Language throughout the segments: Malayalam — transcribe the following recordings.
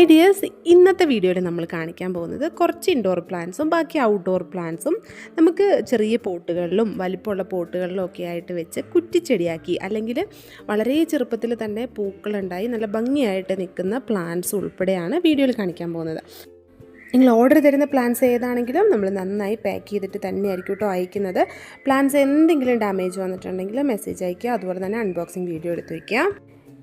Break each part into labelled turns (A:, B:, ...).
A: ഹായ് ഡിയേഴ്സ് ഇന്നത്തെ വീഡിയോയിൽ നമ്മൾ കാണിക്കാൻ പോകുന്നത് കുറച്ച് ഇൻഡോർ പ്ലാന്റ്സും ബാക്കി ഔട്ട്ഡോർ പ്ലാന്റ്സും നമുക്ക് ചെറിയ പോട്ടുകളിലും വലിപ്പമുള്ള പോട്ടുകളിലും ഒക്കെ ആയിട്ട് വെച്ച് കുറ്റിച്ചെടിയാക്കി അല്ലെങ്കിൽ വളരെ ചെറുപ്പത്തിൽ തന്നെ പൂക്കളുണ്ടായി നല്ല ഭംഗിയായിട്ട് നിൽക്കുന്ന പ്ലാന്റ്സ് ഉൾപ്പെടെയാണ് വീഡിയോയിൽ കാണിക്കാൻ പോകുന്നത്. നിങ്ങൾ ഓർഡർ തരുന്ന പ്ലാന്റ്സ് ഏതാണെങ്കിലും നമ്മൾ നന്നായി പാക്ക് ചെയ്തിട്ട് തന്നെയായിരിക്കും കേട്ടോ അയക്കുന്നത്. പ്ലാന്റ്സ് എന്തെങ്കിലും ഡാമേജ് വന്നിട്ടുണ്ടെങ്കിൽ മെസ്സേജ് അയയ്ക്കുക അതുപോലെ തന്നെ അൺബോക്സിങ് വീഡിയോ എടുത്ത് വയ്ക്കുക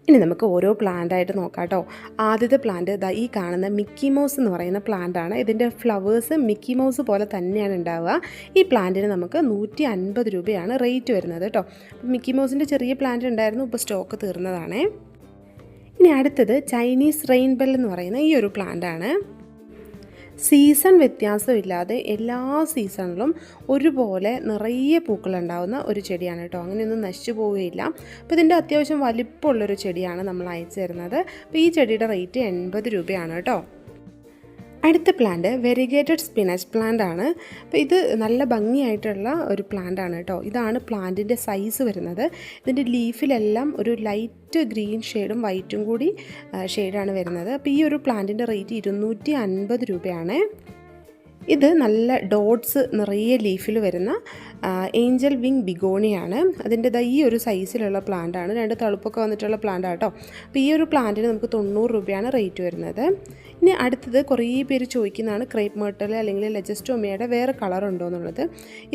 A: ഇനി നമുക്ക് ഓരോ പ്ലാന്റായിട്ട് നോക്കാം കേട്ടോ ആദ്യത്തെ പ്ലാന്റ് ഇതാ ഈ കാണുന്ന മിക്കി മൗസ് എന്ന് പറയുന്ന പ്ലാന്റാണ് ഇതിന്റെ ഫ്ലവേഴ്സ് മിക്കി മൗസ് പോലെ തന്നെയാണ് ഉണ്ടാവുക. ഈ പ്ലാന്റിന് നമുക്ക് നൂറ്റി അൻപത് രൂപയാണ് റേറ്റ് വരുന്നത് കേട്ടോ മിക്കി മൗസിന്റെ ചെറിയ പ്ലാന്റ് ഉണ്ടായിരുന്നു ഇപ്പോൾ സ്റ്റോക്ക് തീർന്നതാണേ. ഇനി അടുത്തത് ചൈനീസ് റെയിൻബെൽ എന്ന് പറയുന്ന ഈ ഒരു പ്ലാന്റാണ് സീസൺ വ്യത്യാസമില്ലാതെ എല്ലാ സീസണിലും ഒരുപോലെ നിറയെ പൂക്കളുണ്ടാവുന്ന ഒരു ചെടിയാണ് കേട്ടോ. അങ്ങനെയൊന്നും നശിച്ചു പോവുകയില്ല. അപ്പോൾ ഇതിന്റെ അത്യാവശ്യം വലിപ്പമുള്ളൊരു ചെടിയാണ് നമ്മൾ അയച്ചു തരുന്നത്. അപ്പോൾ ഈ ചെടിയുടെ റേറ്റ് എൺപത് രൂപയാണ് കേട്ടോ. അടുത്ത പ്ലാന്റ് വെരിഗേറ്റഡ് സ്പിനച്ച് പ്ലാന്റ് ആണ്. അപ്പോൾ ഇത് നല്ല ഭംഗിയായിട്ടുള്ള ഒരു പ്ലാന്റ് ആണ് കേട്ടോ. ഇതാണ് പ്ലാന്റിന്റെ സൈസ് വരുന്നത്. ഇതിന്റെ ലീഫിലെല്ലാം ഒരു ലൈറ്റ് ഗ്രീൻ ഷെയ്ഡും വൈറ്റും കൂടി ഷെയ്ഡാണ് വരുന്നത്. അപ്പോൾ ഈ ഒരു പ്ലാന്റിന്റെ റേറ്റ് ഇരുന്നൂറ്റി അൻപത് രൂപയാണ്. ഇത് നല്ല ഡോട്ട്സ് നിറയെ ലീഫിൽ വരുന്ന ഏഞ്ചൽ വിങ് ബിഗോണിയാണ്. അതിന്റെ ഈ ഒരു സൈസിലുള്ള പ്ലാന്റ് ആണ് രണ്ട് തളുപ്പൊക്കെ വന്നിട്ടുള്ള പ്ലാന്റ് ആട്ടോ അപ്പോൾ ഈ ഒരു പ്ലാന്റിന് നമുക്ക് തൊണ്ണൂറ് രൂപയാണ് റേറ്റ് വരുന്നത്. ഇനി അടുത്തത് കുറേ പേര് ചോദിക്കുന്നതാണ് ക്രേപ്പ് മേർട്ടൽ അല്ലെങ്കിൽ ലെജസ്റ്റോമിയയുടെ വേറെ കളർ ഉണ്ടോ എന്നുള്ളത്.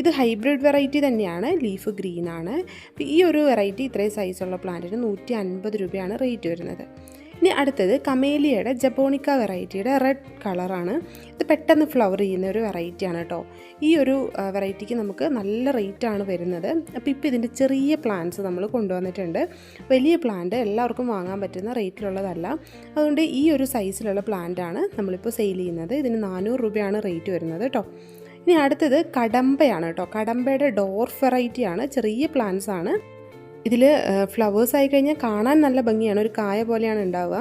A: ഇത് ഹൈബ്രിഡ് വെറൈറ്റി തന്നെയാണ് ലീഫ് ഗ്രീനാണ്. ഈ ഒരു വെറൈറ്റി ഇത്രയും സൈസുള്ള പ്ലാന്റിന് നൂറ്റി അൻപത് രൂപയാണ് റേറ്റ് വരുന്നത്. ഇനി അടുത്തത് കമേലിയയുടെ ജപ്പോണിക്ക വെറൈറ്റിയുടെ റെഡ് കളറാണ്. ഇത് പെട്ടെന്ന് ഫ്ലവർ ചെയ്യുന്ന ഒരു വെറൈറ്റിയാണ് കേട്ടോ. ഈ ഒരു വെറൈറ്റിക്ക് നമുക്ക് നല്ല റേറ്റാണ് വരുന്നത്. അപ്പോൾ ഇപ്പോൾ ഇതിന്റെ ചെറിയ പ്ലാന്റ്സ് നമ്മൾ കൊണ്ടുവന്നിട്ടുണ്ട്. വലിയ പ്ലാന്റ് എല്ലാവർക്കും വാങ്ങാൻ പറ്റുന്ന റേറ്റിലുള്ളതല്ല. അതുകൊണ്ട് ഈ ഒരു സൈസിലുള്ള പ്ലാന്റാണ് നമ്മളിപ്പോൾ സെയിൽ ചെയ്യുന്നത്. ഇതിന് നാനൂറ് രൂപയാണ് റേറ്റ് വരുന്നത് കേട്ടോ. ഇനി അടുത്തത് കടമ്പയാണ് കേട്ടോ. കടമ്പയുടെ ഡോർഫ് വെറൈറ്റിയാണ് ചെറിയ പ്ലാന്റ്സ് ആണ്. ഇതിൽ ഫ്ലവേഴ്സ് ആയി കഴിഞ്ഞാൽ കാണാൻ നല്ല ഭംഗിയാണ്. ഒരു കായ പോലെയാണ് ഉണ്ടാവുക.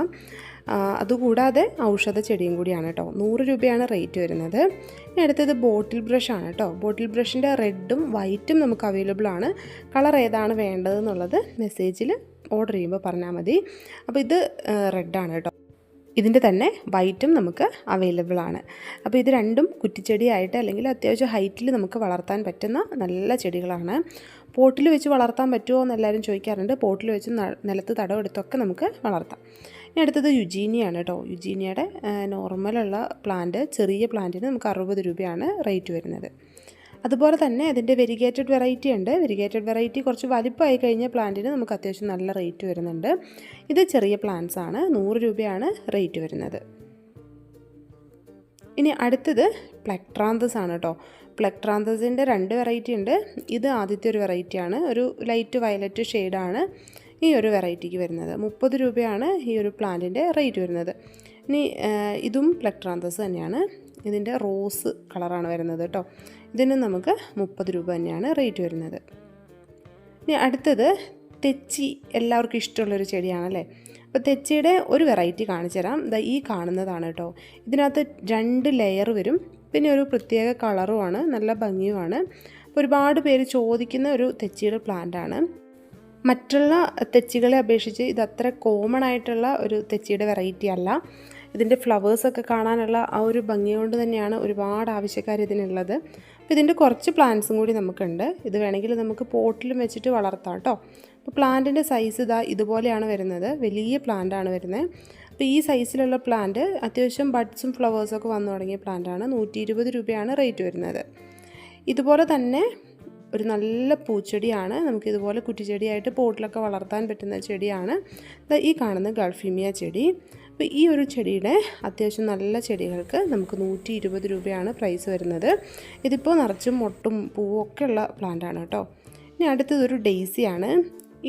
A: അതുകൂടാതെ ഔഷധ ചെടിയും കൂടിയാണ് കേട്ടോ. നൂറ് രൂപയാണ് റേറ്റ് വരുന്നത്. പിന്നെ അടുത്തത് ബോട്ടിൽ ബ്രഷാണ് കേട്ടോ. ബോട്ടിൽ ബ്രഷിന്റെ റെഡും വൈറ്റും നമുക്ക് അവൈലബിൾ ആണ്. കളർ ഏതാണ് വേണ്ടതെന്നുള്ളത് മെസ്സേജിൽ ഓർഡർ ചെയ്യുമ്പോൾ പറഞ്ഞാൽ മതി. അപ്പോൾ ഇത് റെഡാണ് കേട്ടോ. ഇതിന്റെ തന്നെ വൈറ്റും നമുക്ക് അവൈലബിൾ ആണ്. അപ്പോൾ ഇത് രണ്ടും കുറ്റിച്ചെടിയായിട്ട് അല്ലെങ്കിൽ അത്യാവശ്യം ഹൈറ്റിൽ നമുക്ക് വളർത്താൻ പറ്റുന്ന നല്ല ചെടികളാണ്. പോട്ടിൽ വെച്ച് വളർത്താൻ പറ്റുമോ എന്ന് എല്ലാവരും ചോദിക്കാറുണ്ട്. പോട്ടിൽ വെച്ച് നിലത്ത് തടവെടുത്തൊക്കെ നമുക്ക് വളർത്താം. ഇനി അടുത്തത് യുജീനിയാണ് കേട്ടോ. യുജീനിയയുടെ നോർമലുള്ള പ്ലാന്റ് ചെറിയ പ്ലാന്റിന് നമുക്ക് അറുപത് രൂപയാണ് റേറ്റ് വരുന്നത്. അതുപോലെ തന്നെ അതിന്റെ വെരിഗേറ്റഡ് വെറൈറ്റി ഉണ്ട്. വെരിഗേറ്റഡ് വെറൈറ്റി കുറച്ച് വലിപ്പമായി കഴിഞ്ഞ പ്ലാന്റിന് നമുക്ക് അത്യാവശ്യം നല്ല റേറ്റ് വരുന്നുണ്ട്. ഇത് ചെറിയ പ്ലാന്റ്സ് ആണ്. നൂറ് രൂപയാണ് റേറ്റ് വരുന്നത്. ഇനി അടുത്തത് പ്ലക്ട്രാന്തസ് ആണ് കേട്ടോ. പ്ലക്ട്രാന്തസിന്റെ രണ്ട് വെറൈറ്റി ഉണ്ട്. ഇത് ആദ്യത്തെ ഒരു വെറൈറ്റിയാണ് ഒരു ലൈറ്റ് വയലറ്റ് ഷെയ്ഡാണ് ഈ ഒരു വെറൈറ്റിക്ക് വരുന്നത്. മുപ്പത് രൂപയാണ് ഈ ഒരു പ്ലാന്റിന്റെ റേറ്റ് വരുന്നത്. ഇനി ഇതും പ്ലക്ട്രാന്തസ് തന്നെയാണ്. ഇതിന്റെ റോസ് കളറാണ് വരുന്നത് കേട്ടോ. ഇതിന് നമുക്ക് മുപ്പത് രൂപ തന്നെയാണ് റേറ്റ് വരുന്നത്. ഇനി അടുത്തത് തെച്ചി എല്ലാവർക്കും ഇഷ്ടമുള്ളൊരു ചെടിയാണല്ലേ? അപ്പോൾ തെച്ചിയുടെ ഒരു വെറൈറ്റി കാണിച്ചു തരാം. ഇതാ ഈ കാണുന്നതാണ് കേട്ടോ. ഇതിനകത്ത് രണ്ട് ലെയർ വരും. പിന്നെ ഒരു പ്രത്യേക കളറുമാണ് നല്ല ഭംഗിയുമാണ് അപ്പോൾ ഒരുപാട് പേര് ചോദിക്കുന്ന ഒരു തെച്ചിയുടെ പ്ലാന്റാണ് മറ്റുള്ള തെച്ചികളെ അപേക്ഷിച്ച് ഇത് അത്ര കോമൺ ആയിട്ടുള്ള ഒരു തെച്ചിയുടെ വെറൈറ്റി അല്ല. ഇതിന്റെ ഫ്ലവേഴ്സൊക്കെ കാണാനുള്ള ആ ഒരു ഭംഗി കൊണ്ട് തന്നെയാണ് ഒരുപാട് ആവശ്യക്കാർ ഇതിനുള്ളത്. അപ്പോൾ ഇതിന്റെ കുറച്ച് പ്ലാന്റ്സും കൂടി നമുക്കുണ്ട്. ഇത് വേണമെങ്കിൽ നമുക്ക് പോട്ടിലും വെച്ചിട്ട് വളർത്താം കേട്ടോ. അപ്പോൾ പ്ലാന്റിന്റെ സൈസ് ഇതാ ഇതുപോലെയാണ് വരുന്നത്. വലിയ പ്ലാന്റാണ് വരുന്നത്. അപ്പോൾ ഈ സൈസിലുള്ള പ്ലാന്റ് അത്യാവശ്യം ബഡ്സും ഫ്ലവേഴ്സൊക്കെ വന്നു തുടങ്ങിയ പ്ലാന്റാണ് നൂറ്റി ഇരുപത് രൂപയാണ് റേറ്റ് വരുന്നത്. ഇതുപോലെ തന്നെ ഒരു നല്ല പൂച്ചെടിയാണ്. നമുക്ക് ഇതുപോലെ കുറ്റിച്ചെടിയായിട്ട് പോട്ടിലൊക്കെ വളർത്താൻ പറ്റുന്ന ചെടിയാണ്. ഈ കാണുന്ന ഗൾഫീമിയ ചെടി. അപ്പോൾ ഈ ഒരു ചെടിയുടെ അത്യാവശ്യം നല്ല ചെടികൾക്ക് നമുക്ക് നൂറ്റി ഇരുപത് രൂപയാണ് പ്രൈസ് വരുന്നത്. ഇതിപ്പോൾ നിറച്ചും മൊട്ടും പൂവും ഒക്കെ ഉള്ള പ്ലാന്റാണ് കേട്ടോ. ഇനി അടുത്തതൊരു ഡെയ്സിയാണ്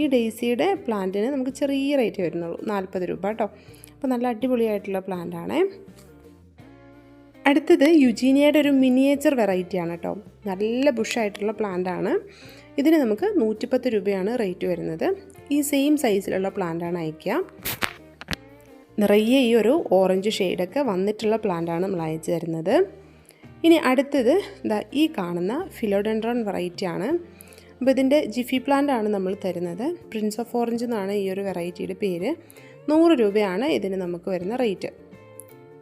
A: ഈ ഡെയ്സിയുടെ പ്ലാന്റിന് നമുക്ക് ചെറിയ റേറ്റ് വരുന്നുള്ളൂ നാൽപ്പത് രൂപ കേട്ടോ. അപ്പോൾ നല്ല അടിപൊളിയായിട്ടുള്ള പ്ലാന്റാണ് അടുത്തത് യുജീനിയയുടെ ഒരു മിനിയേച്ചർ വെറൈറ്റിയാണ് കേട്ടോ. നല്ല ബുഷായിട്ടുള്ള പ്ലാന്റാണ് ഇതിന് നമുക്ക് നൂറ്റിപ്പത്ത് രൂപയാണ് റേറ്റ് വരുന്നത്. ഈ സെയിം സൈസിലുള്ള പ്ലാന്റാണ് അയക്കുക നിറയെ ഈ ഒരു ഓറഞ്ച് ഷെയ്ഡൊക്കെ വന്നിട്ടുള്ള പ്ലാന്റാണ് നമ്മൾ അയച്ചു തരുന്നത്. ഇനി അടുത്തത് ഇതാ ഈ കാണുന്ന ഫിലോഡെൻഡ്രോൺ വെറൈറ്റി ആണ്. അപ്പോൾ ഇതിന്റെ ജിഫി പ്ലാന്റ് ആണ് നമ്മൾ തരുന്നത്. പ്രിൻസ് ഓഫ് ഓറഞ്ച് എന്നാണ് ഈ ഒരു വെറൈറ്റിയുടെ പേര്. നൂറ് രൂപയാണ് ഇതിന് നമുക്ക് വരുന്ന റേറ്റ്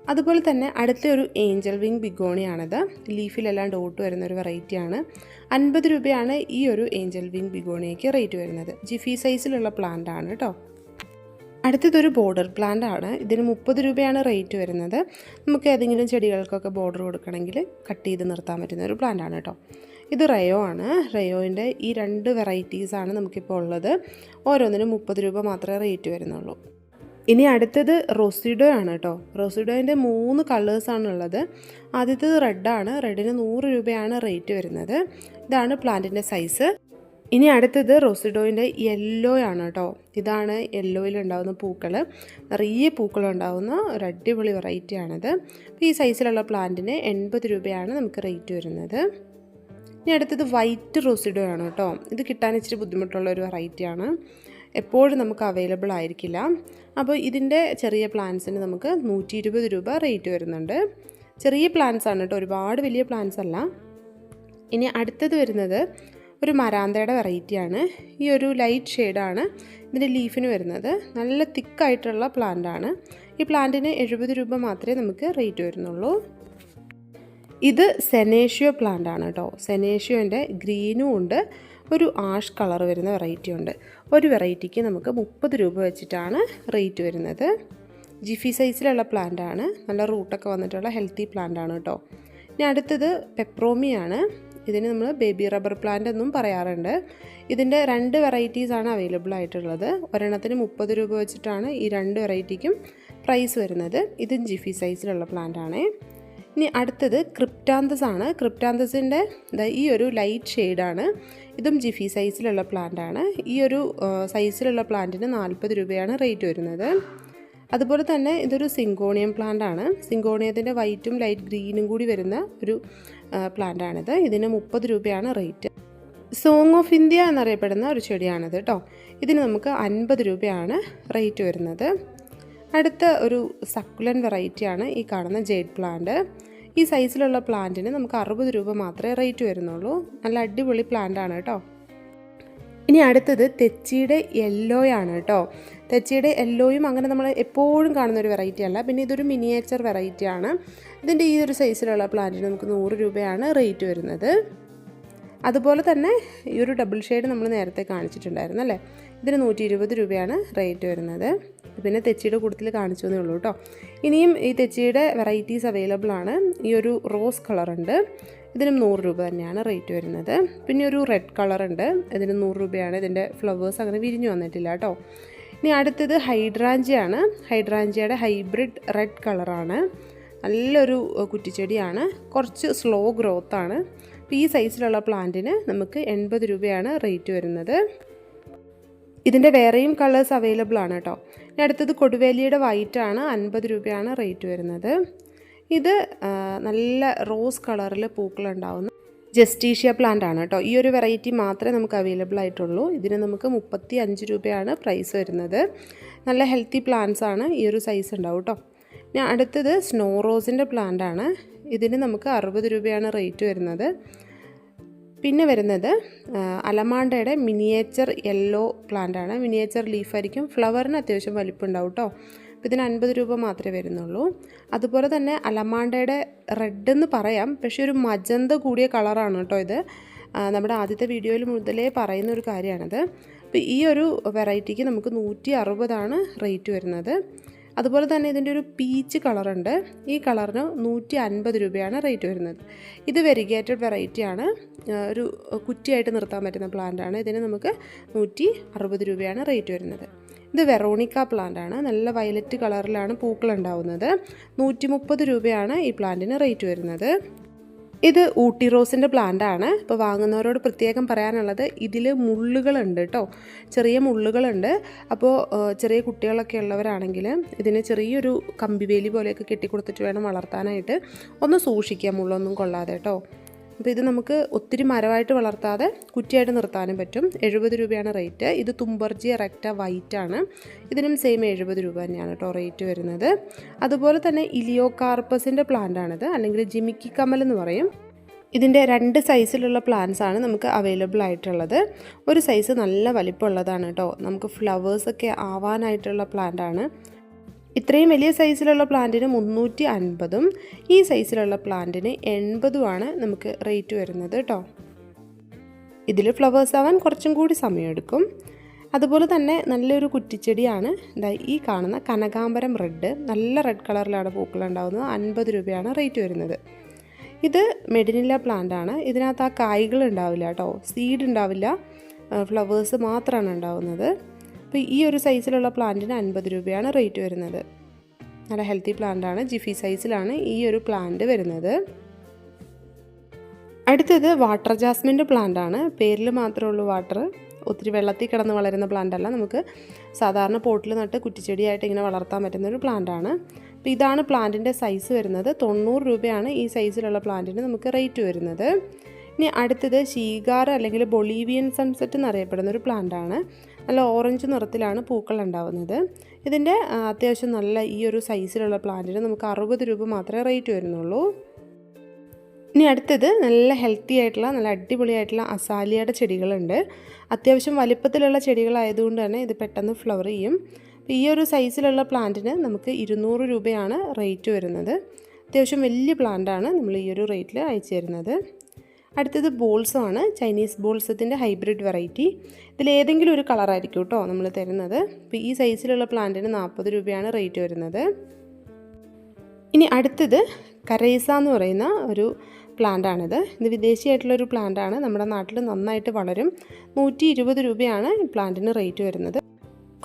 A: അതുപോലെ തന്നെ അടുത്ത ഒരു ഏഞ്ചൽ വിങ് ബിഗോണിയാണിത് ലീഫിലെല്ലാം ഡോട്ട് വരുന്ന ഒരു വെറൈറ്റിയാണ് അൻപത് രൂപയാണ് ഈ ഒരു ഏഞ്ചൽ വിങ് ബിഗോണിയയ്ക്ക് റേറ്റ് വരുന്നത്. ജിഫി സൈസിലുള്ള പ്ലാന്റ് ആണ് കേട്ടോ അടുത്തതൊരു ബോർഡർ പ്ലാന്റ് ആണ്. ഇതിന് മുപ്പത് രൂപയാണ് റേറ്റ് വരുന്നത്. നമുക്ക് ഏതെങ്കിലും ചെടികൾക്കൊക്കെ ബോർഡർ കൊടുക്കണമെങ്കിൽ കട്ട് ചെയ്ത് നിർത്താൻ പറ്റുന്ന ഒരു പ്ലാന്റ് ആണ് കേട്ടോ. ഇത് റയോ ആണ്. റയോയിന്റെ ഈ രണ്ട് വെറൈറ്റീസാണ് നമുക്കിപ്പോൾ ഉള്ളത്. ഓരോന്നിനും മുപ്പത് രൂപ മാത്രമേ റേറ്റ് വരുന്നുള്ളൂ. ഇനി അടുത്തത് റോസിഡോ ആണ് കേട്ടോ. റോസിഡോയിന്റെ മൂന്ന് കളേഴ്സാണ് ഉള്ളത്. ആദ്യത്തേത് റെഡാണ് റെഡിന് നൂറ് രൂപയാണ് റേറ്റ് വരുന്നത്. ഇതാണ് പ്ലാന്റിന്റെ സൈസ്. ഇനി അടുത്തത് റോസിഡോയിന്റെ യെല്ലോ ആണ് കേട്ടോ. ഇതാണ് യെല്ലോയിൽ ഉണ്ടാകുന്ന പൂക്കൾ നിറയെ പൂക്കൾ ഉണ്ടാകുന്ന ഒരു അടിപൊളി വെറൈറ്റിയാണിത് അപ്പോൾ ഈ സൈസിലുള്ള പ്ലാന്റിന് എൺപത് രൂപയാണ് നമുക്ക് റേറ്റ് വരുന്നത്. ഇനി അടുത്തത് വൈറ്റ് റോസിഡോ ആണ് കേട്ടോ. ഇത് കിട്ടാൻ ഇച്ചിരി ബുദ്ധിമുട്ടുള്ള ഒരു വെറൈറ്റിയാണ് എപ്പോഴും നമുക്ക് അവൈലബിൾ ആയിരിക്കില്ല. അപ്പോൾ ഇതിന്റെ ചെറിയ പ്ലാന്റ്സിന് നമുക്ക് നൂറ്റി ഇരുപത് രൂപ റേറ്റ് വരുന്നുണ്ട്. ചെറിയ പ്ലാന്റ്സ് ആണ് കേട്ടോ. ഒരുപാട് വലിയ പ്ലാന്റ്സ് അല്ല. ഇനി അടുത്തത് വരുന്നത് ഒരു മരാന്തയുടെ വെറൈറ്റിയാണ്. ഈ ഒരു ലൈറ്റ് ഷെയ്ഡാണ് ഇതിന്റെ ലീഫിന് വരുന്നത്. നല്ല തിക്കായിട്ടുള്ള പ്ലാന്റാണ് ഈ പ്ലാന്റിന് എഴുപത് രൂപ മാത്രമേ നമുക്ക് റേറ്റ് വരുന്നുള്ളൂ. ഇത് സെനേഷ്യോ പ്ലാന്റ് ആണ് കേട്ടോ സെനേഷ്യോന്റെ ഗ്രീനും ഉണ്ട്. ഒരു ആഷ് കളർ വരുന്ന വെറൈറ്റി ഉണ്ട്. ഒരു വെറൈറ്റിക്ക് നമുക്ക് മുപ്പത് രൂപ വെച്ചിട്ടാണ് റേറ്റ് വരുന്നത്. ജിഫി സൈസിലുള്ള പ്ലാന്റ് ആണ്. നല്ല റൂട്ടൊക്കെ വന്നിട്ടുള്ള ഹെൽത്തി പ്ലാന്റ് ആണ് കേട്ടോ ഇനി അടുത്തത് പെപ്രോമിയാണ് ഇതിന് നമ്മൾ ബേബി റബ്ബർ പ്ലാന്റ് എന്നും പറയാറുണ്ട്. ഇതിന്റെ രണ്ട് വെറൈറ്റീസ് ആണ് അവൈലബിൾ ആയിട്ടുള്ളത്. ഒരെണ്ണത്തിന് മുപ്പത് രൂപ വെച്ചിട്ടാണ് ഈ രണ്ട് വെറൈറ്റിക്കും പ്രൈസ് വരുന്നത്. ഇതും ജിഫി സൈസിലുള്ള പ്ലാന്റ് ആണേ. ഇനി അടുത്തത് ക്രിപ്റ്റാന്തസ് ആണ്. ക്രിപ്റ്റാന്തസിന്റെ ഈ ഒരു ലൈറ്റ് ഷെയ്ഡാണ് ഇതും ജിഫി സൈസിലുള്ള പ്ലാന്റ് ആണ്. ഈ ഒരു സൈസിലുള്ള പ്ലാന്റിന് നാൽപ്പത് രൂപയാണ് റേറ്റ് വരുന്നത്. അതുപോലെ തന്നെ ഇതൊരു സിങ്കോണിയം പ്ലാന്റ് ആണ്. സിങ്കോണിയത്തിന്റെ വൈറ്റും ലൈറ്റ് ഗ്രീനും കൂടി വരുന്ന ഒരു പ്ലാന്റ് ആണിത്. ഇതിന് മുപ്പത് രൂപയാണ് റേറ്റ് സോങ് ഓഫ് ഇന്ത്യ എന്നറിയപ്പെടുന്ന ഒരു ചെടിയാണിത് കേട്ടോ ഇതിന് നമുക്ക് അൻപത് രൂപയാണ് റേറ്റ് വരുന്നത്. അടുത്ത ഒരു സക്കുലൻ വെറൈറ്റിയാണ് ഈ കാണുന്ന ജെയ്ഡ് പ്ലാന്റ് ഈ സൈസിലുള്ള പ്ലാന്റിന് നമുക്ക് അറുപത് രൂപ മാത്രമേ റേറ്റ് വരുന്നുള്ളൂ. നല്ല അടിപൊളി പ്ലാന്റ് ആണ് കേട്ടോ ഇനി അടുത്തത് തെച്ചിയുടെ യെല്ലോയാണ് കേട്ടോ തെച്ചിയുടെ യെല്ലോയും അങ്ങനെ നമ്മൾ എപ്പോഴും കാണുന്ന ഒരു വെറൈറ്റി അല്ല. പിന്നെ ഇതൊരു മിനിയേച്ചർ വെറൈറ്റി ആണ്. ഇതിന്റെ ഈ ഒരു സൈസിലുള്ള പ്ലാന്റിന് നമുക്ക് നൂറ് രൂപയാണ് റേറ്റ് വരുന്നത്. അതുപോലെ തന്നെ ഈ ഒരു ഡബിൾ ഷെയ്ഡ് നമ്മൾ നേരത്തെ കാണിച്ചിട്ടുണ്ടായിരുന്നു അല്ലേ? ഇതിന് നൂറ്റി ഇരുപത് രൂപയാണ് റേറ്റ് വരുന്നത്. പിന്നെ തെച്ചിയുടെ കൂട്ടത്തിൽ കാണിച്ചു എന്നേ ഉള്ളൂ കേട്ടോ ഇനിയും ഈ തെച്ചിയുടെ വെറൈറ്റീസ് അവൈലബിൾ ആണ്. ഈ ഒരു റോസ് കളറുണ്ട് ഇതിനും നൂറ് രൂപ തന്നെയാണ് റേറ്റ് വരുന്നത്. പിന്നെ ഒരു റെഡ് കളറുണ്ട് ഇതിന് നൂറ് രൂപയാണ് ഇതിന്റെ ഫ്ലവേഴ്സ് അങ്ങനെ വിരിഞ്ഞു വന്നിട്ടില്ല കേട്ടോ ഇനി അടുത്തത് ഹൈഡ്രാഞ്ചിയാണ്. ഹൈഡ്രാഞ്ചിയുടെ ഹൈബ്രിഡ് റെഡ് കളറാണ്. നല്ലൊരു കുറ്റിച്ചെടിയാണ്. കുറച്ച് സ്ലോ ഗ്രോത്താണ് അപ്പോൾ ഈ സൈസിലുള്ള പ്ലാന്റിന് നമുക്ക് എൺപത് രൂപയാണ് റേറ്റ് വരുന്നത്. ഇതിന്റെ വേറെയും കളേഴ്സ് അവൈലബിൾ ആണ് കേട്ടോ. ഇനി അടുത്തത് കൊടുവേലിയുടെ വൈറ്റ് ആണ്. അൻപത് രൂപയാണ് റേറ്റ് വരുന്നത്. ഇത് നല്ല റോസ് കളറിൽ പൂക്കളുണ്ടാവുന്ന ജസ്റ്റീഷ്യ പ്ലാന്റ് ആണ് കേട്ടോ. ഈ ഒരു വെറൈറ്റി മാത്രമേ നമുക്ക് അവൈലബിൾ ആയിട്ടുള്ളൂ. ഇതിന് നമുക്ക് മുപ്പത്തി അഞ്ച് രൂപയാണ് പ്രൈസ് വരുന്നത്. നല്ല ഹെൽത്തി പ്ലാന്റ്സ് ആണ് ഈ ഒരു സൈസ് ഉണ്ടാവും കേട്ടോ. ഞാൻ അടുത്തത് സ്നോ റോസിന്റെ പ്ലാന്റ് ആണ്. ഇതിന് നമുക്ക് അറുപത് രൂപയാണ് റേറ്റ് വരുന്നത്. പിന്നെ വരുന്നത് അലമാണ്ടയുടെ മിനിയേച്ചർ യെല്ലോ പ്ലാന്റ് ആണ്. മിനിയേച്ചർ ലീഫായിരിക്കും ഫ്ലവറിന് അത്യാവശ്യം വലിപ്പം ഉണ്ടാവും കേട്ടോ. ഇതിന് അൻപത് രൂപ മാത്രമേ വരുന്നുള്ളൂ. അതുപോലെ തന്നെ അലമാണ്ടയുടെ റെഡ് എന്ന് പറയാം. പക്ഷേ ഒരു മജന്ത കൂടിയ കളറാണ് കേട്ടോ ഇത്. നമ്മുടെ ആദ്യത്തെ വീഡിയോയിൽ മുതലേ പറയുന്ന ഒരു കാര്യമാണിത്. അപ്പോൾ ഈ ഒരു വെറൈറ്റിക്ക് നമുക്ക് നൂറ്റി അറുപതാണ് റേറ്റ് വരുന്നത്. അതുപോലെ തന്നെ ഇതിന്റെ ഒരു പീച്ച് കളറുണ്ട്. ഈ കളറിന് നൂറ്റി അൻപത് രൂപയാണ് റേറ്റ് വരുന്നത്. ഇത് വെരിഗേറ്റഡ് വെറൈറ്റിയാണ് ഒരു കുറ്റിയായിട്ട് നിർത്താൻ പറ്റുന്ന പ്ലാന്റാണ് ഇതിന് നമുക്ക് നൂറ്റി അറുപത് രൂപയാണ് റേറ്റ് വരുന്നത്. ഇത് വെറോണിക്ക പ്ലാന്റ് ആണ്. നല്ല വയലറ്റ് കളറിലാണ് പൂക്കൾ ഉണ്ടാവുന്നത് നൂറ്റി മുപ്പത് രൂപയാണ് ഈ പ്ലാന്റിന് റേറ്റ് വരുന്നത്. ഇത് ഊട്ടി റോസിന്റെ പ്ലാന്റ് ആണ്. ഇപ്പോൾ വാങ്ങുന്നവരോട് പ്രത്യേകം പറയാനുള്ളത് ഇതിൽ മുള്ളുകളുണ്ട് കേട്ടോ ചെറിയ മുള്ളുകളുണ്ട്. അപ്പോൾ ചെറിയ കുട്ടികളൊക്കെ ഉള്ളവരാണെങ്കിൽ ഇതിന് ചെറിയൊരു കമ്പിവേലി പോലെയൊക്കെ കെട്ടിക്കൊടുത്തിട്ട് വേണം വളർത്താനായിട്ട്. ഒന്ന് സൂക്ഷിക്കുക മുള്ളൊന്നും കൊള്ളാതെ കേട്ടോ അപ്പോൾ ഇത് നമുക്ക് ഒത്തിരി മരമായിട്ട് വളർത്താതെ കുറ്റിയായിട്ട് നിർത്താനും പറ്റും. എഴുപത് രൂപയാണ് റേറ്റ്. ഇത് തുമ്പർജി റെക്റ്റ വൈറ്റ് ആണ്. ഇതിനും സെയിം എഴുപത് രൂപ തന്നെയാണ് കേട്ടോ റേറ്റ് വരുന്നത്. അതുപോലെ തന്നെ ഇലിയോ കാർപ്പസിന്റെ പ്ലാന്റ് ആണിത് അല്ലെങ്കിൽ ജിമിക്കി കമൽ എന്ന് പറയും. ഇതിന്റെ രണ്ട് സൈസിലുള്ള പ്ലാന്റ്സ് ആണ് നമുക്ക് അവൈലബിൾ ആയിട്ടുള്ളത്. ഒരു സൈസ് നല്ല വലിപ്പമുള്ളതാണ് കേട്ടോ. നമുക്ക് ഫ്ലവേഴ്സൊക്കെ ആവാനായിട്ടുള്ള പ്ലാന്റ് ആണ്. ഇത്രയും വലിയ സൈസിലുള്ള പ്ലാന്റിന് മുന്നൂറ്റി അൻപതും ഈ സൈസിലുള്ള പ്ലാന്റിന് എൺപതുമാണ് നമുക്ക് റേറ്റ് വരുന്നത് കേട്ടോ ഇതിൽ ഫ്ലവേഴ്സ് ആവാൻ കുറച്ചും കൂടി സമയമെടുക്കും. അതുപോലെ തന്നെ നല്ലൊരു കുറ്റിച്ചെടിയാണ്. ഇതാ ഈ കാണുന്ന കനകാംബരം റെഡ് നല്ല റെഡ് കളറിലാണ് പൂക്കൾ ഉണ്ടാകുന്നത് അൻപത് രൂപയാണ് റേറ്റ് വരുന്നത്. ഇത് മെഡിനില്ല പ്ലാന്റ് ആണ് ഇതിനകത്ത് ആ കായ്കൾ ഉണ്ടാവില്ല കേട്ടോ സീഡ് ഉണ്ടാവില്ല. ഫ്ലവേഴ്സ് മാത്രമാണ് ഉണ്ടാവുന്നത്. അപ്പോൾ ഈ ഒരു സൈസിലുള്ള പ്ലാന്റിന് അൻപത് രൂപയാണ് റേറ്റ് വരുന്നത്. നല്ല ഹെൽത്തി പ്ലാന്റാണ് ജിഫി സൈസിലാണ് ഈ ഒരു പ്ലാന്റ് വരുന്നത്. അടുത്തത് വാട്ടർ ജാസ്മിന്റെ പ്ലാന്റ് ആണ്. പേരിൽ മാത്രമേ ഉള്ളൂ വാട്ടർ ഒത്തിരി വെള്ളത്തിൽ കിടന്ന് വളരുന്ന പ്ലാന്റ് അല്ല. നമുക്ക് സാധാരണ പോട്ടിൽ നട്ട് കുറ്റിച്ചെടിയായിട്ട് ഇങ്ങനെ വളർത്താൻ പറ്റുന്ന ഒരു പ്ലാന്റാണ് അപ്പോൾ ഇതാണ് പ്ലാന്റിന്റെ സൈസ് വരുന്നത്. തൊണ്ണൂറ് രൂപയാണ് ഈ സൈസിലുള്ള പ്ലാന്റിന് നമുക്ക് റേറ്റ് വരുന്നത്. ഇനി അടുത്തത് ഷീഗാർ അല്ലെങ്കിൽ ബൊളീവിയൻ സൺസെറ്റ് എന്നറിയപ്പെടുന്ന ഒരു പ്ലാന്റ് ആണ്. നല്ല ഓറഞ്ച് നിറത്തിലാണ് പൂക്കൾ ഉണ്ടാവുന്നത്. ഇതിന്റെ അത്യാവശ്യം നല്ല ഈ ഒരു സൈസിലുള്ള പ്ലാന്റിന് നമുക്ക് അറുപത് രൂപ മാത്രമേ റേറ്റ് വരുന്നുള്ളൂ. ഇനി അടുത്തത് നല്ല ഹെൽത്തി ആയിട്ടുള്ള നല്ല അടിപൊളിയായിട്ടുള്ള അസാലിയയുടെ ചെടികളുണ്ട്. അത്യാവശ്യം വലിപ്പത്തിലുള്ള ചെടികളായതുകൊണ്ട് തന്നെ ഇത് പെട്ടെന്ന് ഫ്ലവർ ചെയ്യും. ഈ ഒരു സൈസിലുള്ള പ്ലാന്റിന് നമുക്ക് ഇരുന്നൂറ് രൂപയാണ് റേറ്റ് വരുന്നത്. അത്യാവശ്യം വലിയ പ്ലാന്റാണ് നമ്മൾ ഈ ഒരു റേറ്റിൽ അയച്ചു തരുന്നത്. അടുത്തത് ബോൾസാണ് ചൈനീസ് ബോൾസത്തിന്റെ ഹൈബ്രിഡ് വെറൈറ്റി. ഇതിലേതെങ്കിലും ഒരു കളറായിരിക്കും കേട്ടോ നമ്മൾ തരുന്നത്. ഈ സൈസിലുള്ള പ്ലാന്റിന് നാൽപ്പത് രൂപയാണ് റേറ്റ് വരുന്നത്. ഇനി അടുത്തത് കരൈസ എന്ന് പറയുന്ന ഒരു പ്ലാന്റാണിത് ഇത് വിദേശിയായിട്ടുള്ളൊരു പ്ലാന്റാണ് നമ്മുടെ നാട്ടിൽ നന്നായിട്ട് വളരും. നൂറ്റി ഇരുപത് രൂപയാണ് ഈ പ്ലാന്റിന് റേറ്റ് വരുന്നത്.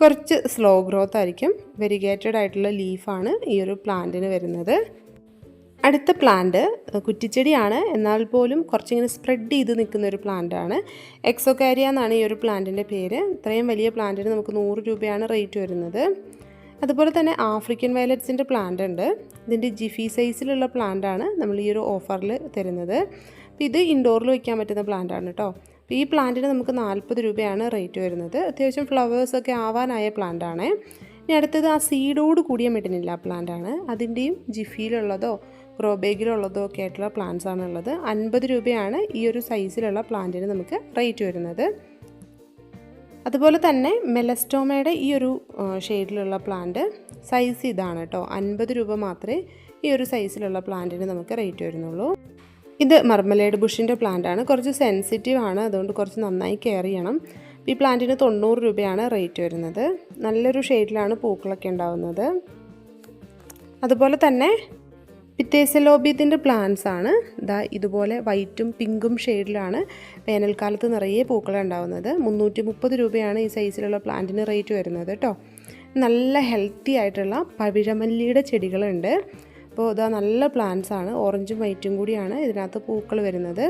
A: കുറച്ച് സ്ലോ ഗ്രോത്ത് ആയിരിക്കും. വെരിഗേറ്റഡ് ആയിട്ടുള്ള ലീഫാണ് ഈ ഒരു പ്ലാന്റിന് വരുന്നത്. അടുത്ത പ്ലാന്റ് കുറ്റിച്ചെടിയാണ്. എന്നാൽ പോലും കുറച്ചിങ്ങനെ സ്പ്രെഡ് ചെയ്ത് നിൽക്കുന്ന ഒരു പ്ലാന്റാണ് എക്സോകാരിയ എന്നാണ് ഈ ഒരു പ്ലാന്റിന്റെ പേര്. ഇത്രയും വലിയ പ്ലാന്റിന് നമുക്ക് നൂറ് രൂപയാണ് റേറ്റ് വരുന്നത്. അതുപോലെ തന്നെ ആഫ്രിക്കൻ വയലറ്റ്സിന്റെ പ്ലാന്റ് ഉണ്ട്. ഇതിന്റെ ജിഫി സൈസിലുള്ള പ്ലാന്റ് ആണ് നമ്മൾ ഈ ഒരു ഓഫറിൽ തരുന്നത്. അപ്പോൾ ഇത് ഇൻഡോറിൽ വയ്ക്കാൻ പറ്റുന്ന പ്ലാന്റാണ് കേട്ടോ അപ്പോൾ ഈ പ്ലാന്റിന് നമുക്ക് നാൽപ്പത് രൂപയാണ് റേറ്റ് വരുന്നത്. അത്യാവശ്യം ഫ്ലവേഴ്സൊക്കെ ആവാനായ പ്ലാന്റ് ആണ്. ഇനി അടുത്തത് ആ സീഡോട് കൂടിയ മെഡിനില്ല പ്ലാന്റാണ് അതിന്റെയും ജിഫിയിലുള്ളതോ ഗ്രോ ബാഗിലുള്ളതോ ഒക്കെ ആയിട്ടുള്ള പ്ലാന്റ്സ് ആണുള്ളത്. അൻപത് രൂപയാണ് ഈ ഒരു സൈസിലുള്ള പ്ലാന്റിന് നമുക്ക് റേറ്റ് വരുന്നത്. അതുപോലെ തന്നെ മെലസ്റ്റോമയുടെ ഈ ഒരു ഷെയ്ഡിലുള്ള പ്ലാന്റ് സൈസ് ഇതാണ് കേട്ടോ അൻപത് രൂപ മാത്രമേ ഈ ഒരു സൈസിലുള്ള പ്ലാന്റിന് നമുക്ക് റേറ്റ് വരുന്നുള്ളൂ. ഇത് മർമലേഡ് ബുഷിന്റെ പ്ലാന്റ് ആണ്. കുറച്ച് സെൻസിറ്റീവ് ആണ്. അതുകൊണ്ട് കുറച്ച് നന്നായി കെയർ ചെയ്യണം. ഈ പ്ലാന്റിന് തൊണ്ണൂറ് രൂപയാണ് റേറ്റ് വരുന്നത്. നല്ലൊരു ഷെയ്ഡിലാണ് പൂക്കളൊക്കെ ഉണ്ടാവുന്നത്. അതുപോലെ തന്നെ പിത്തേസലോബിയത്തിന്റെ പ്ലാന്റ്സ് ആണ്. ഇതാ ഇതുപോലെ വൈറ്റും പിങ്കും ഷെയ്ഡിലാണ് വേനൽക്കാലത്ത് നിറയെ പൂക്കൾ ഉണ്ടാവുന്നത്. മുന്നൂറ്റി മുപ്പത് രൂപയാണ് ഈ സൈസിലുള്ള പ്ലാന്റിന് റേറ്റ് വരുന്നത് കേട്ടോ നല്ല ഹെൽത്തി ആയിട്ടുള്ള പവിഴമല്ലിയുടെ ചെടികളുണ്ട് അപ്പോൾ ഇതാ നല്ല പ്ലാന്റ്സ് ആണ്. ഓറഞ്ചും വൈറ്റും കൂടിയാണ് ഇതിനകത്ത് പൂക്കൾ വരുന്നത്.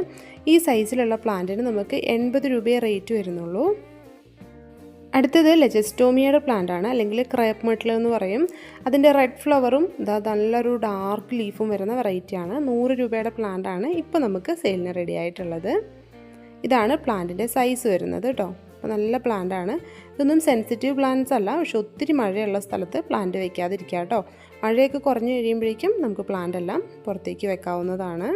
A: ഈ സൈസിലുള്ള പ്ലാന്റിന് നമുക്ക് എൺപത് രൂപയെ റേറ്റ് വരുന്നുള്ളൂ. അടുത്തത് ലെജസ്റ്റോമിയയുടെ പ്ലാന്റ് ആണ്. അല്ലെങ്കിൽ ക്രേപ്പ് മെട്ടൽ എന്ന് പറയും. അതിന്റെ റെഡ് ഫ്ലവറും ഇതാ നല്ലൊരു ഡാർക്ക് ലീഫും വരുന്ന വെറൈറ്റിയാണ് നൂറ് രൂപയുടെ പ്ലാന്റ് ആണ് ഇപ്പോൾ നമുക്ക് സെയിലിന് റെഡി ആയിട്ടുള്ളത്. ഇതാണ് പ്ലാന്റിന്റെ സൈസ് വരുന്നത് കേട്ടോ അപ്പോൾ നല്ല പ്ലാന്റ് ആണ്. ഇതൊന്നും സെൻസിറ്റീവ് പ്ലാന്റ്സ് അല്ല. പക്ഷെ ഒത്തിരി മഴയുള്ള സ്ഥലത്ത് പ്ലാന്റ് വയ്ക്കാതിരിക്കുക കേട്ടോ മഴയൊക്കെ കുറഞ്ഞു കഴിയുമ്പോഴേക്കും നമുക്ക് പ്ലാന്റ് എല്ലാം പുറത്തേക്ക് വെക്കാവുന്നതാണ്.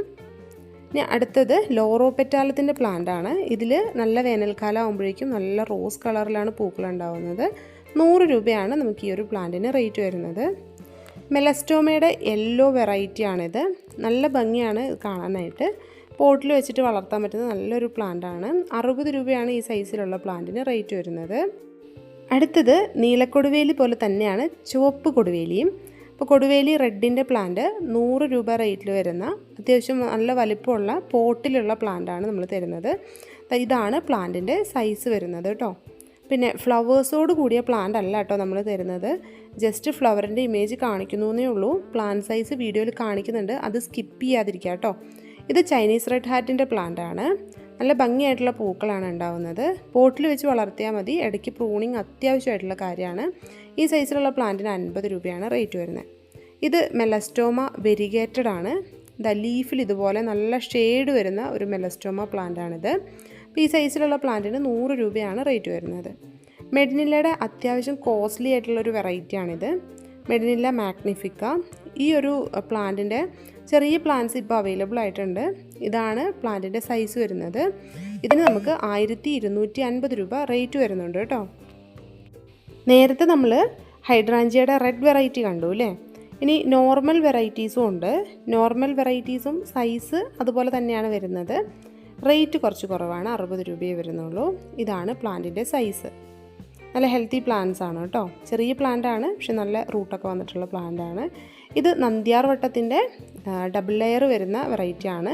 A: ഇനി അടുത്തത് ലോറോ ലോറോപെറ്റാലത്തിന്റെ പ്ലാന്റ് ആണ് ഇതിൽ നല്ല വേനൽക്കാലം ആകുമ്പോഴേക്കും നല്ല റോസ് കളറിലാണ് പൂക്കൾ ഉണ്ടാകുന്നത് നൂറ് രൂപയാണ് നമുക്ക് ഈ ഒരു പ്ലാന്റിന് റേറ്റ് വരുന്നത്. മെലസ്റ്റോമയുടെ യെല്ലോ വെറൈറ്റിയാണിത്. നല്ല ഭംഗിയാണ് കാണാനായിട്ട്. പോട്ടിൽ വെച്ചിട്ട് വളർത്താൻ പറ്റുന്ന നല്ലൊരു പ്ലാന്റാണ്. അറുപത് രൂപയാണ് ഈ സൈസിലുള്ള പ്ലാന്റിന് റേറ്റ് വരുന്നത്. അടുത്തത് നീലക്കൊടുവേലി പോലെ തന്നെയാണ് ചുവപ്പ് കൊടുവേലിയും. അപ്പോൾ കൊടുവേലി റെഡിന്റെ പ്ലാന്റ് നൂറ് രൂപ റേറ്റിൽ വരുന്ന അത്യാവശ്യം നല്ല വലിപ്പമുള്ള പോട്ടിലുള്ള പ്ലാന്റാണ് നമ്മൾ തരുന്നത്. ഇതാണ് പ്ലാന്റിന്റെ സൈസ് വരുന്നത് കേട്ടോ. പിന്നെ ഫ്ലവേഴ്സോട് കൂടിയ പ്ലാന്റ് അല്ല കേട്ടോ നമ്മൾ തരുന്നത്. ജസ്റ്റ് ഫ്ലവറിന്റെ ഇമേജ് കാണിക്കുന്നു എന്നേ ഉള്ളൂ. പ്ലാന്റ് സൈസ് വീഡിയോയിൽ കാണിക്കുന്നുണ്ട്. അത് സ്കിപ്പ് ചെയ്യാതിരിക്കുക കേട്ടോ. ഇത് ചൈനീസ് റെഡ് ഹാറ്റിന്റെ പ്ലാന്റ് ആണ് നല്ല ഭംഗിയായിട്ടുള്ള പൂക്കളാണ് ഉണ്ടാവുന്നത്. പോട്ടിൽ വെച്ച് വളർത്തിയാൽ മതി. ഇടയ്ക്ക് പ്രൂണിങ് അത്യാവശ്യമായിട്ടുള്ള കാര്യമാണ്. ഈ സൈസിലുള്ള പ്ലാന്റിന് അൻപത് രൂപയാണ് റേറ്റ് വരുന്നത്. ഇത് മെലസ്റ്റോമ വെരിഗേറ്റഡ് ആണ്. ദ ലീഫിൽ ഇതുപോലെ നല്ല ഷെയ്ഡ് വരുന്ന ഒരു മെലസ്റ്റോമ പ്ലാന്റ് ആണിത്. അപ്പോൾ ഈ സൈസിലുള്ള പ്ലാന്റിന് നൂറ് രൂപയാണ് റേറ്റ് വരുന്നത്. മെഡിനിലയുടെ അത്യാവശ്യം കോസ്റ്റ്ലി ആയിട്ടുള്ളൊരു വെറൈറ്റിയാണിത് മെഡിനില്ല മാഗ്നിഫിക്ക ഈ ഒരു പ്ലാന്റിന്റെ ചെറിയ പ്ലാന്റ്സ് ഇപ്പോൾ അവൈലബിൾ ആയിട്ടുണ്ട്. ഇതാണ് പ്ലാന്റിന്റെ സൈസ് വരുന്നത്. ഇതിന് നമുക്ക് ആയിരത്തി ഇരുന്നൂറ്റി അൻപത് രൂപ റേറ്റ് വരുന്നുണ്ട് കേട്ടോ. നേരത്തെ നമ്മൾ ഹൈഡ്രാഞ്ചിയുടെ റെഡ് വെറൈറ്റി കണ്ടു അല്ലേ? ഇനി നോർമൽ വെറൈറ്റീസും ഉണ്ട്. നോർമൽ വെറൈറ്റീസും സൈസ് അതുപോലെ തന്നെയാണ് വരുന്നത്. റേറ്റ് കുറച്ച് കുറവാണ് അറുപത് രൂപയേ വരുന്നുള്ളൂ. ഇതാണ് പ്ലാന്റിന്റെ സൈസ് നല്ല ഹെൽത്തി പ്ലാന്റ്സ് ആണ് കേട്ടോ. ചെറിയ പ്ലാന്റ് ആണ് പക്ഷെ നല്ല റൂട്ടൊക്കെ വന്നിട്ടുള്ള പ്ലാന്റ് ആണ്. ഇത് നന്ദ്യാർ വട്ടത്തിന്റെ ഡബിൾ ലെയർ വരുന്ന വെറൈറ്റി ആണ്.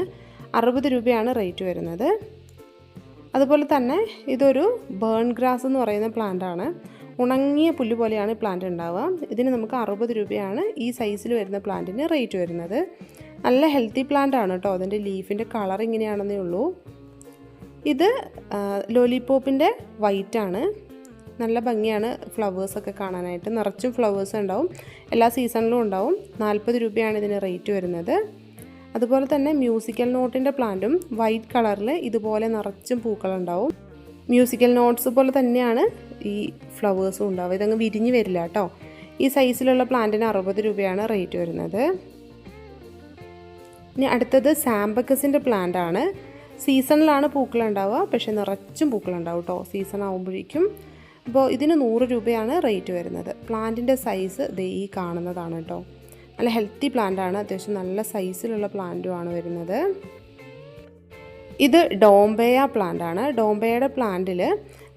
A: അറുപത് രൂപയാണ് റേറ്റ് വരുന്നത്. അതുപോലെ തന്നെ ഇതൊരു ബേൺ ഗ്രാസ് എന്ന് പറയുന്ന പ്ലാന്റ് ആണ്. ഉണങ്ങിയ പുല്ല് പോലെയാണ് ഈ പ്ലാന്റ് ഉണ്ടാവുക. ഇതിന് നമുക്ക് അറുപത് രൂപയാണ് ഈ സൈസിൽ വരുന്ന പ്ലാന്റിന് റേറ്റ് വരുന്നത്. നല്ല ഹെൽത്തി പ്ലാന്റ് ആണ് കേട്ടോ. അതിന്റെ ലീഫിന്റെ കളർ ഇങ്ങനെയാണെന്നേ ഉള്ളൂ. ഇത് ലോലിപോപ്പിന്റെ ആണ്. നല്ല ഭംഗിയാണ് ഫ്ലവേഴ്സൊക്കെ കാണാനായിട്ട്. നിറച്ചും ഫ്ലവേഴ്സ് ഉണ്ടാവും. എല്ലാ സീസണിലും ഉണ്ടാവും. നാൽപ്പത് രൂപയാണ് ഇതിന് റേറ്റ് വരുന്നത്. അതുപോലെ തന്നെ മ്യൂസിക്കൽ നോട്ടിന്റെ പ്ലാന്റും വൈറ്റ് കളറിൽ ഇതുപോലെ നിറച്ചും പൂക്കളുണ്ടാവും. മ്യൂസിക്കൽ നോട്ട്സ് പോലെ തന്നെയാണ് ഈ ഫ്ലവേഴ്സും ഉണ്ടാവുക. ഇതങ്ങ് വിരിഞ്ഞ് വരില്ല കേട്ടോ. ഈ സൈസിലുള്ള പ്ലാന്റിന് അറുപത് രൂപയാണ് റേറ്റ് വരുന്നത്. ഇനി അടുത്തത് സാമ്പക്കസിന്റെ പ്ലാന്റ് ആണ്. സീസണിലാണ് പൂക്കളുണ്ടാവുക പക്ഷെ നിറച്ചും പൂക്കളുണ്ടാവും കേട്ടോ. സീസൺ ആകുമ്പോഴേക്കും അപ്പോൾ ഇതിന് നൂറ് രൂപയാണ് റേറ്റ് വരുന്നത്. പ്ലാന്റിന്റെ സൈസ് ദേ ഈ കാണുന്നതാണ് കേട്ടോ. നല്ല ഹെൽത്തി പ്ലാന്റ് ആണ് അത്യാവശ്യം നല്ല സൈസിലുള്ള പ്ലാന്റുമാണ് വരുന്നത്. ഇത് ഡോംബേയ പ്ലാന്റ് ആണ് ഡോംബയയുടെ പ്ലാന്റിൽ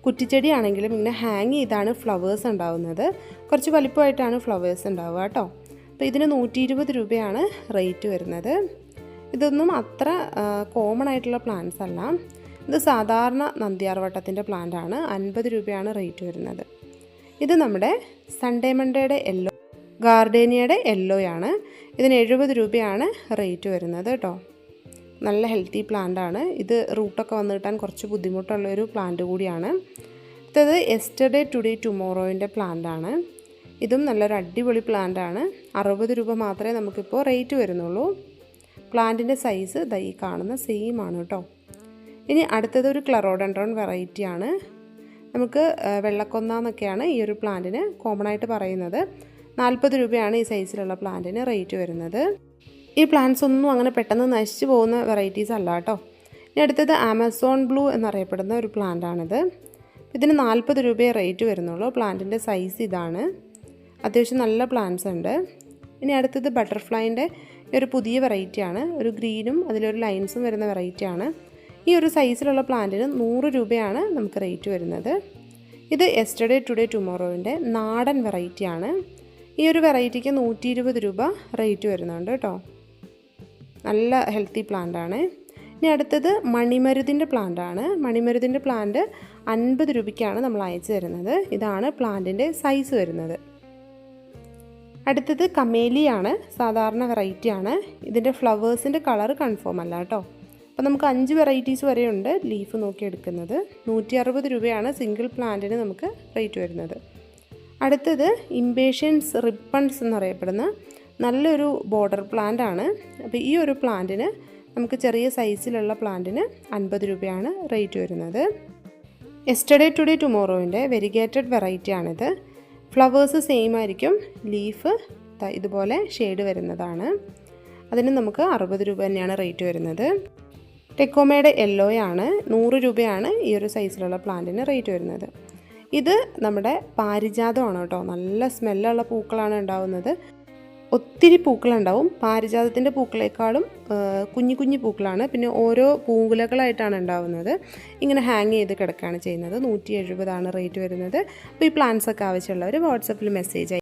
A: കുറ്റിച്ചെടി ആണെങ്കിലും ഇങ്ങനെ ഹാങ് ചെയ്താണ് ഫ്ലവേഴ്സ് ഉണ്ടാവുന്നത്. കുറച്ച് വലിപ്പമായിട്ടാണ് ഫ്ലവേഴ്സ് ഉണ്ടാവുക കേട്ടോ. അപ്പോൾ ഇതിന് നൂറ്റി ഇരുപത് രൂപയാണ് റേറ്റ് വരുന്നത്. ഇതൊന്നും അത്ര കോമൺ ആയിട്ടുള്ള പ്ലാന്റ്സ് അല്ല. ഇത് സാധാരണ നന്ദിയാർവട്ടത്തിന്റെ പ്ലാന്റ് ആണ് അൻപത് രൂപയാണ് റേറ്റ് വരുന്നത്. ഇത് നമ്മുടെ സൺഡേ മൺഡേയുടെ യെല്ലോ ഗാർഡേനിയയുടെ യെല്ലോയാണ്. ഇതിന് എഴുപത് രൂപയാണ് റേറ്റ് വരുന്നത് കേട്ടോ. നല്ല ഹെൽത്തി പ്ലാന്റ് ആണ് ഇത് റൂട്ടൊക്കെ വന്നു കിട്ടാൻ കുറച്ച് ബുദ്ധിമുട്ടുള്ളൊരു പ്ലാന്റ് കൂടിയാണ്. അടുത്തത് എസ്റ്റർഡേ ടുഡേ ടുമോറോയിന്റെ പ്ലാന്റ് ആണ് ഇതും നല്ലൊരു അടിപൊളി പ്ലാന്റ് ആണ് അറുപത് രൂപ മാത്രമേ നമുക്കിപ്പോൾ റേറ്റ് വരുന്നുള്ളൂ. പ്ലാന്റിന്റെ സൈസ് ദൈ കാണുന്ന സെയിം ആണ് കേട്ടോ. ഇനി അടുത്തത് ഒരു ക്ലറോഡൻഡ്രോൺ വെറൈറ്റി ആണ്. നമുക്ക് വെള്ളക്കൊന്ന എന്നൊക്കെയാണ് ഈ ഒരു പ്ലാന്റിന് കോമൺ ആയിട്ട് പറയുന്നത്. നാൽപ്പത് രൂപയാണ് ഈ സൈസിലുള്ള പ്ലാന്റിന് റേറ്റ് വരുന്നത്. ഈ പ്ലാന്റ്സ് ഒന്നും അങ്ങനെ പെട്ടെന്ന് നശിച്ചു പോകുന്ന വെറൈറ്റീസ് അല്ല കേട്ടോ. ഇനി അടുത്തത് ആമസോൺ ബ്ലൂ എന്നറിയപ്പെടുന്ന ഒരു പ്ലാന്റ് ആണിത്. ഇതിന് നാൽപ്പത് രൂപയെ റേറ്റ് വരുന്നുള്ളൂ. പ്ലാന്റിന്റെ സൈസ് ഇതാണ്. അത്യാവശ്യം നല്ല പ്ലാന്റ്സ് ഉണ്ട്. ഇനി അടുത്തത് ബട്ടർഫ്ലൈന്റെ ഒരു പുതിയ വെറൈറ്റിയാണ് ഒരു ഗ്രീനും അതിലൊരു ലൈൻസും വരുന്ന വെറൈറ്റിയാണ് ഈ ഒരു സൈസിലുള്ള പ്ലാന്റിന് നൂറ് രൂപയാണ് നമുക്ക് റേറ്റ് വരുന്നത്. ഇത് എസ്റ്റർഡേ ടുഡേ ടുമോറോവിന്റെ നാടൻ വെറൈറ്റിയാണ് ഈ ഒരു വെറൈറ്റിക്ക് നൂറ്റി ഇരുപത് രൂപ റേറ്റ് വരുന്നുണ്ട് കേട്ടോ നല്ല ഹെൽത്തി പ്ലാന്റാണ് ഇനി അടുത്തത് മണിമരുതിന്റെ പ്ലാന്റാണ് മണിമരുതിന്റെ പ്ലാന്റ് അൻപത് രൂപയ്ക്കാണ് നമ്മൾ അയച്ചു തരുന്നത്. ഇതാണ് പ്ലാന്റിന്റെ സൈസ് വരുന്നത്. അടുത്തത് കമേലിയാണ്. സാധാരണ വെറൈറ്റിയാണ് ഇതിന്റെ ഫ്ലവേഴ്സിന്റെ കളർ കൺഫേം അല്ല കേട്ടോ അപ്പോൾ നമുക്ക് അഞ്ച് വെറൈറ്റീസ് വരെയുണ്ട് ലീഫ് നോക്കി എടുക്കുന്നത് നൂറ്റി അറുപത് രൂപയാണ് സിംഗിൾ പ്ലാന്റിന് നമുക്ക് റേറ്റ് വരുന്നത്. അടുത്തത് ഇംപേഷ്യൻസ് റിപ്പൺസ് എന്നറിയപ്പെടുന്ന നല്ലൊരു ബോർഡർ പ്ലാന്റ് ആണ്. അപ്പോൾ ഈ ഒരു പ്ലാന്റിന് നമുക്ക് ചെറിയ സൈസിലുള്ള പ്ലാന്റിന് അൻപത് രൂപയാണ് റേറ്റ് വരുന്നത്. എസ്റ്റർഡേ ടുഡേ ടുമോറോവിന്റെ വെരിഗേറ്റഡ് വെറൈറ്റി ആണിത്. ഫ്ലവേഴ്സ് സെയിം ആയിരിക്കും. ലീഫ് ഇതുപോലെ ഷെയ്ഡ് വരുന്നതാണ്. അതിന് നമുക്ക് അറുപത് രൂപ തന്നെയാണ് റേറ്റ് വരുന്നത്. ടെക്കോമയുടെ യെല്ലോയാണ് നൂറ് രൂപയാണ് ഈ ഒരു സൈസിലുള്ള പ്ലാന്റിന് റേറ്റ് വരുന്നത്. ഇത് നമ്മുടെ പാരിജാതമാണ് കേട്ടോ. നല്ല സ്മെല്ലുള്ള പൂക്കളാണ് ഉണ്ടാവുന്നത്. ഒത്തിരി പൂക്കളുണ്ടാവും. പാരിജാതത്തിന്റെ പൂക്കളേക്കാളും കുഞ്ഞു കുഞ്ഞു പൂക്കളാണ്. പിന്നെ ഓരോ പൂങ്കുലകളായിട്ടാണ് ഉണ്ടാവുന്നത്. ഇങ്ങനെ ഹാങ് ചെയ്ത് കിടക്കുകയാണ് ചെയ്യുന്നത്. നൂറ്റി എഴുപതാണ് റേറ്റ് വരുന്നത്. അപ്പോൾ ഈ പ്ലാന്റ്സൊക്കെ ആവശ്യമുള്ളവർ വാട്സപ്പിൽ മെസ്സേജ്